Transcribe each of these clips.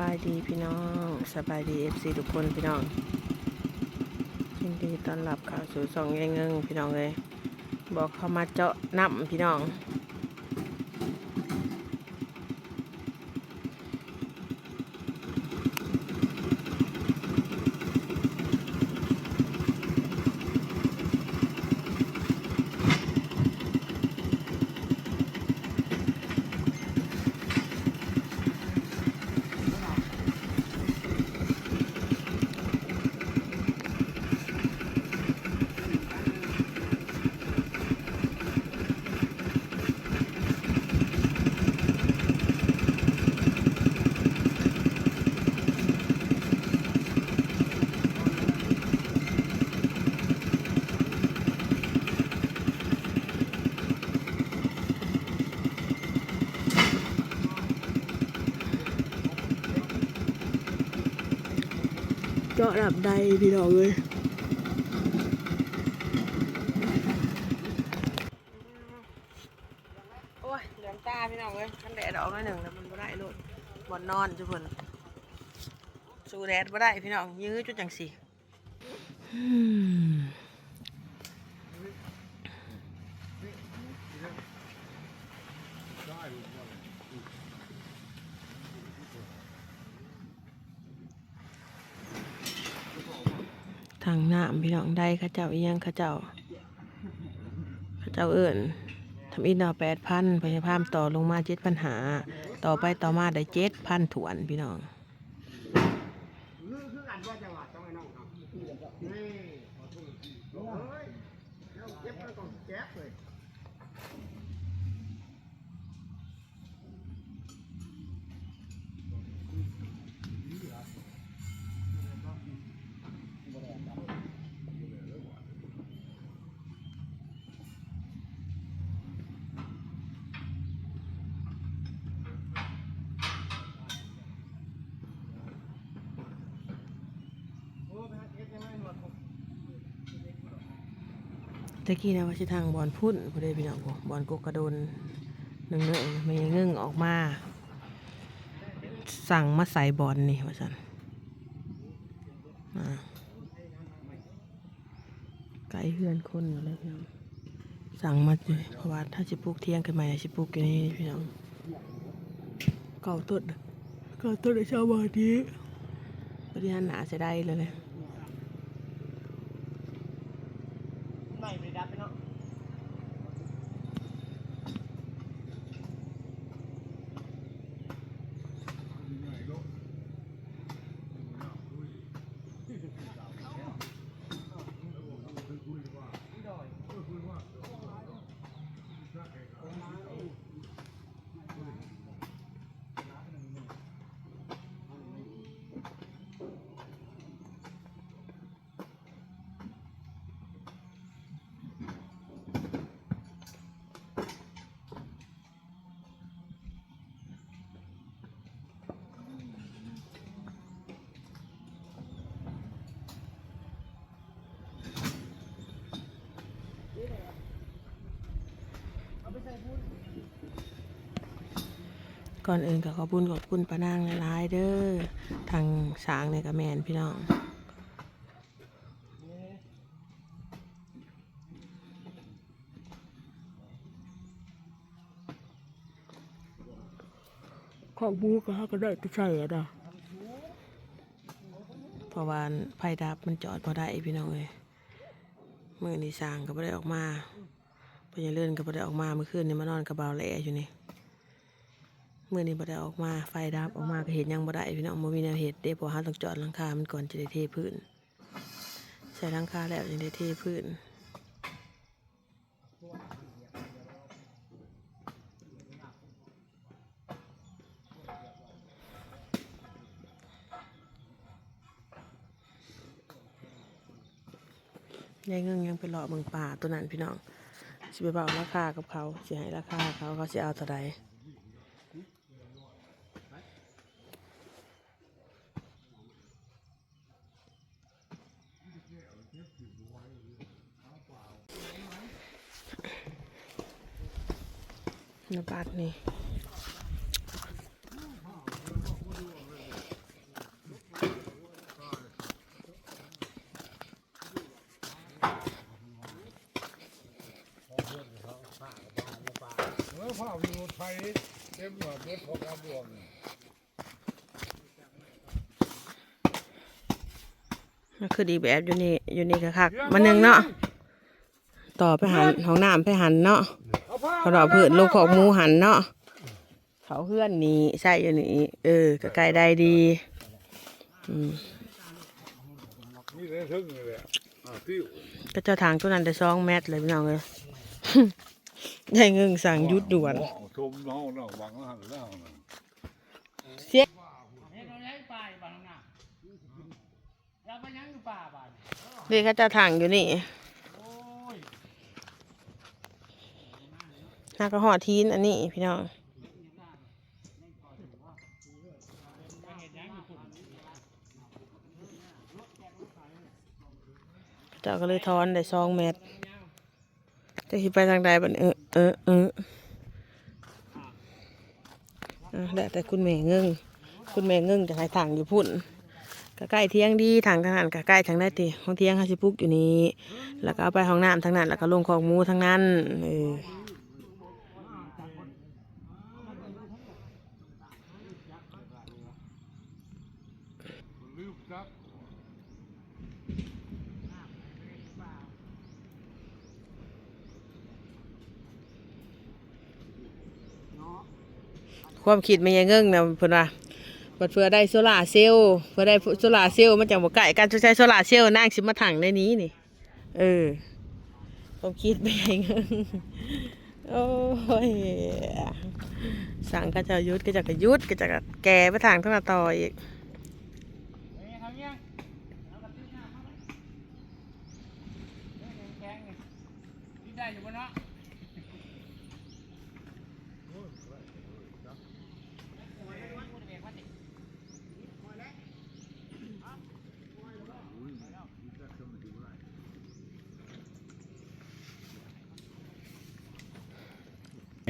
บายดีพี่น้องสบายดีเอฟซีทุกคนพี่น้องยินดีต้อนรับเข้าสู่สองแยงเงงพี่น้องเลย บอกเขามาเจาะน้ำพี่น้อง จาะดับใดพี่น้องเลยโอ้ยเหลืองตาพี่น้องเลยกันแดดออกหน่อยหนึ่งแล้วมันไม่ได้โลดบอนนอนจุกคนสู้แดดไม่ได้พี่น้องยื้อจุดจังสิอืางน้ำพี่น้องได้ข้าเจ้าเอียงข้าเจ้าข้าเจ้าเอิ่นทำอินดาแปดพันพยาพามต่อลงมาเจ็ดปัญหา ต่อไปต่อมาได้เจ็ดพันถวนพี่น้องคือคือกันว่าจังหวัดต้องไอ้น้องเนาะนี่โอ้ยเราเก็บแล้วก็แจ๊บเลย ตะกี้นะว่าชิทางบอลพุ่นพอดีพี่น้องบอลกกกระโดนหนึ่งเนื้อมันยังเงื่งออกมา สั่งมาใส่บอลนี่ว่าสันอ่าไก่เฮือนคนหมดเลยพี่น้องสั่งมาเลยเพราะว่าถ้าจะปลูกเที่ยงขึ้นมาจะปลูกอยู่นี่พี่น้องเก่าต้นเก่าต้นในชาวบ้านนี้ปฏิหารหนาจะได้เลยเลย ก่อนอื่นก็ขอบุญขอบคุณป้านางหลายๆเด้อทางสางในกระแมนพี่น้องของบูก็ก็ได้จะใช่อะนะเพราะว่าไฟดับมันจอดพอได้พี่น้องเลยมื่อนี้สร้างก็ไม่ได้ออกมาพญาเลื่อนก็ไม่ได้ออกมาเมื่อคืนนี่มานอนกับเบาแหล่อยู่นี่ เมื่อนี้บ่ได้ออกมาไฟดับออกมาก็เห็นยังบ่ได้พี่น้องบ่มีแนวเห็ดเด้เพราะว่าต้องจอดหลังคา มันก่อนจะได้เทพื้น ใส่หลังคาแล้วยังได้เทพื้นยายเงงยังไปหลอเมืองป่าตัวนั้นพี่น้องสิไปบอกราคากับเขาสิให้ราคาเขาเขาสิเอาเท่าใด นบาทนี่ป่ไทมันคือดีแบบอยู่นี่อยู่นี่ค่ะคักมันหนึ่งเนาะต่อไปหันของน้ำไปหันเนาะ เอาผ้าเขาดอกพืชลูกของหมูหันเนาะเขาเพื่อนนี่ใช่อยู่นี่เออก็ไกลได้ดีอืมนี่ได้ถึงเลยอะอ่าที่ก็เจ้าทางตัวนั้นได้สองเมตรเลยพี่น้องเลยได้เงินสั่งหยุดด่วนชมน้องน้องวังหันแล้วนะเสียเฮ็ดเอาไว้ป่าบ้านน่ะแล้วไปยังอยู่ป่าบ้านเด็กเขาเจ้าทางอยู่นี่ โอ้ย หากระหอทีนอันนี้พี่น้องเจ้าก็เลยทอนได้สองเมตรจะคิดไปทางใดบันเออเออเอออะได้แต่คุณแม่เงิงคุณแม่เงิงจะให้ทางอยู่พุ่นกใกล้เที่ยงดีทางทางนั้นก็ใกล้ทางได้ตีห้องเที่ยงเขาสิปลุกอยู่นี้แล้วก็ไปห้องน้ำทางนั้นแล้วก็ลงของมูทางนั้นเออ ความคิดไมันยังเงิงนะเพิ่อนว่าบัดเพื่อได้โซลาเซลล์เพื่อได้โซลาเซลล์มันจังบ่ใกล้กันใช้โซลาเซลล์นางสิมาถังในนี้นี่ เออความคิดมันยังเงิงโอ้ยสั่งก็จะยุดก็จะกระยุดก็จะแก่ไปทางทั้งต่ออีกเฮ้ยทำยังเอากระติกน้าเลยเฮ้ยแข็งๆนี่กินได้อยู่บ่เนาะ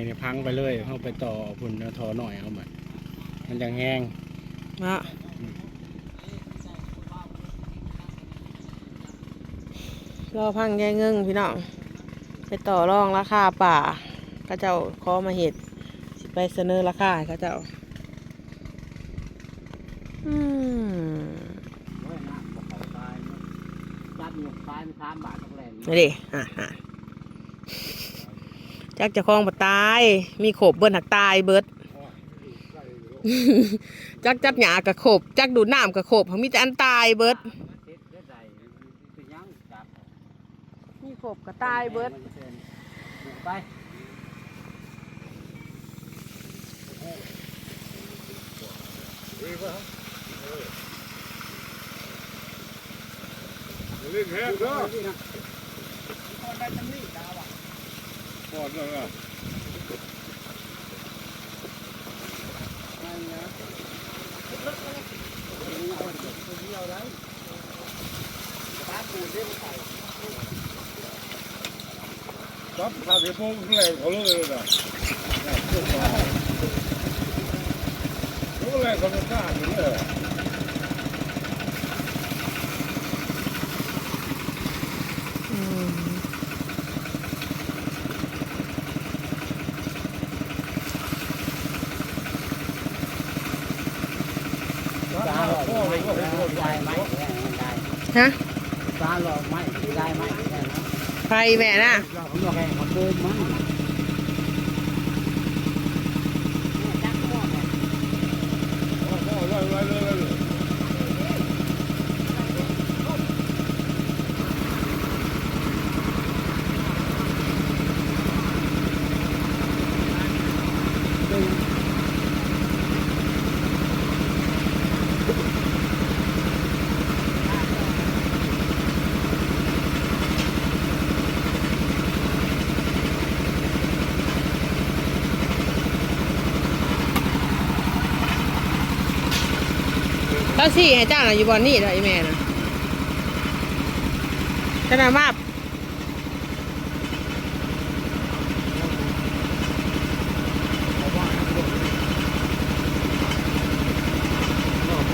นี่พังไปเลยเข้าไปต่อพุ่นแล้วทอหน่อยเอามามันจะแห้งเนาะรอพังแย่เงิงพี่น้องไปต่อรองราคาป่าก็เจ้าขอมาเห็ดสิไปเสนอราคาให้เขาเจ้าอืมโอ้ยน้ำบ่เข้าตายมันจับหยกตายมันสามบาทต้องแรงนี่ดิอะอะ จักจะคลองบ่ตาย มีโขบเบิ้นหักตายเบิด จักจับหยากับโขบ จักดูดน้ำกับโขบเขามีแต่อันตายเบิดเฮ็ดได้ได้เป็นยังจับมีโขบกับตายเบิดบุกไปเฮ้ยป่ะเล่นแฮกเด้อ คนได้จังนี่ดาวอะ ปอดนั่นน่ะจับขาเก็บโป้งแรงเขาเลยนะเขาแรงเขาจะกล้าอยู่เลย อืม ตาหลอกไม่ได้ไหมได้ ฮะตาหลอกไม่ได้ไหมแค่นั้นไฟแม่น่ะผมบอกให้เขาเดินมั้ง แล้าสี่ให้เจ้าน่ะอยู่บอนนี่เหรอไอแม่น่ะขนาดมา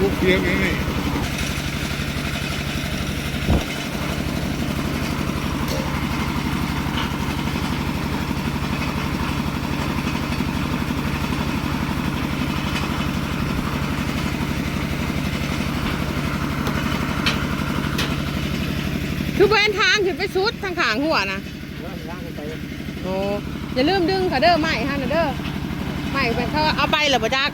ลูกเพียงไง คือเว้นทางขึ้นไปสุดทางขางหัวนะโอ้อย่าลืมดึงค่ะเด้อไม่ฮะนะเด้อไม้เป็นเขาเอาไปเหรอปะจัก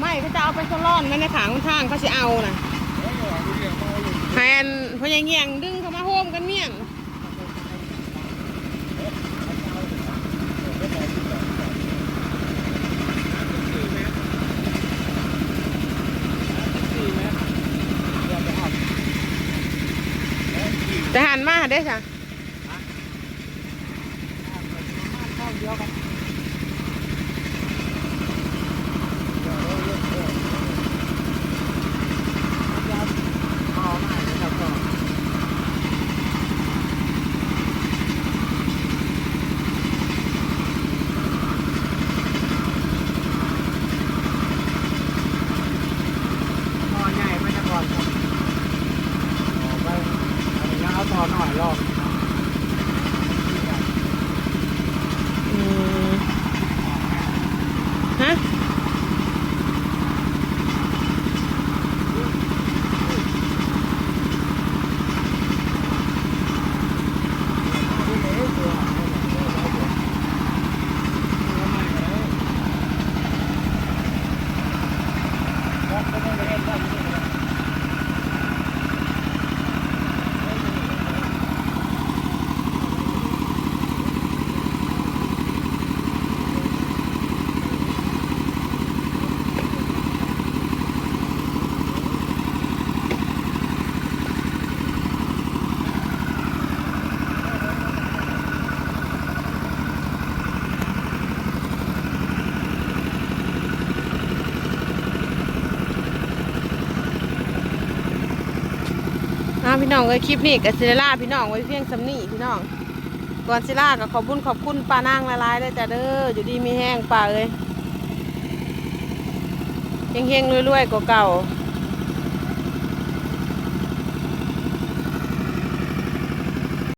ไม่เขาจะเอาไปสล่อนไว้ในขางทางเขาจะเอานะแทนพญาเงียงดึงเขามาโฮมกันเมี่ยงจะ หันมาเด้อจ้ะ ต่อใหญ่ไม่จะก่อนครับต่อไปอันนี้เอาต่อหน่อยรอบ อืมฮะ พี่น้องเอ้ยคลิปนี้กับซิล่าพี่น้องไว้เพียงสำนีพี่น้องก่อนซิล่ากับขอบคุญขอบคุณปลานางละลายเลยจ้ะเด้ออยู่ดีมีแห้งปลาเอ้ยเฮงๆรวยๆกว่าเก่า